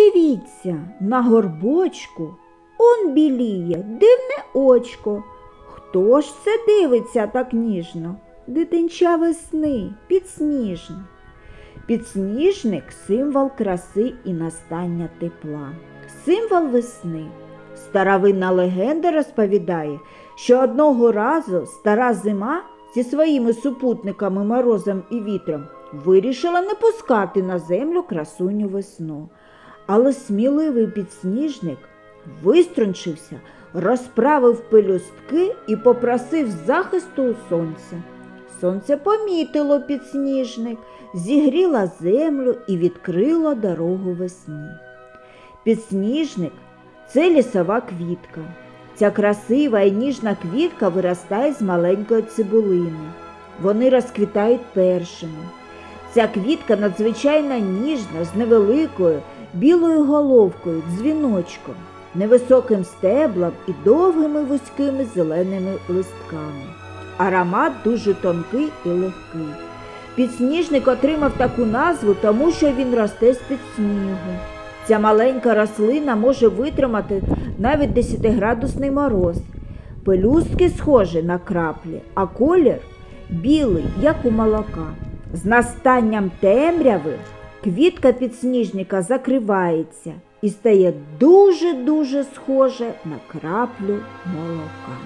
Подивіться, на горбочку он біліє дивне очко. Хто ж це дивиться так ніжно? Дитинча весни, підсніжник. Підсніжник символ краси і настання тепла, символ весни. Старовинна легенда розповідає, що одного разу стара зима зі своїми супутниками морозом і вітром вирішила не пускати на землю красуню весну. Але сміливий підсніжник виструнчився, розправив пелюстки і попросив захисту у сонця. Сонце помітило підсніжник, зігріло землю і відкрило дорогу весні. Підсніжник це лісова квітка. Ця красива і ніжна квітка виростає з маленької цибулини. Вони розквітають першими. Ця квітка надзвичайно ніжна, з невеликою білою головкою, дзвіночком, невисоким стеблом і довгими вузькими зеленими листками. Аромат дуже тонкий і легкий. Підсніжник отримав таку назву, тому що він росте з-під снігу. Ця маленька рослина може витримати навіть 10-градусний мороз. Пелюстки схожі на краплі, а колір білий, як у молока. З настанням темряви квітка підсніжника закривається і стає дуже-дуже схоже на краплю молока.